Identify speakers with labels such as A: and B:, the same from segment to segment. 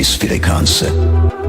A: Space Fidekanse.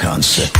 A: concert.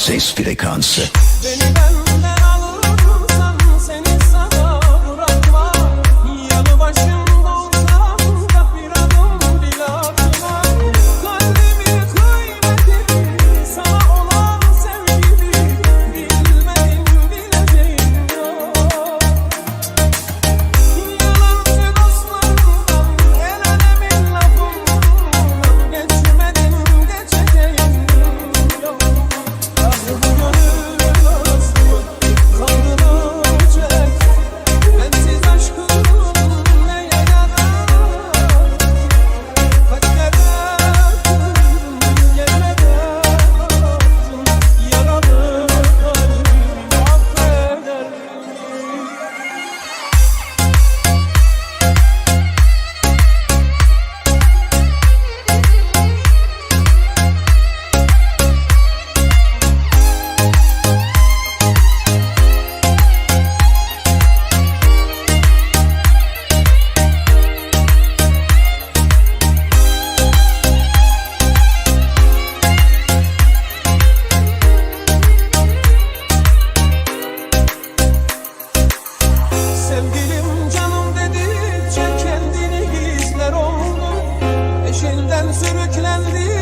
B: Ses frekansı.
A: Beni dedikçe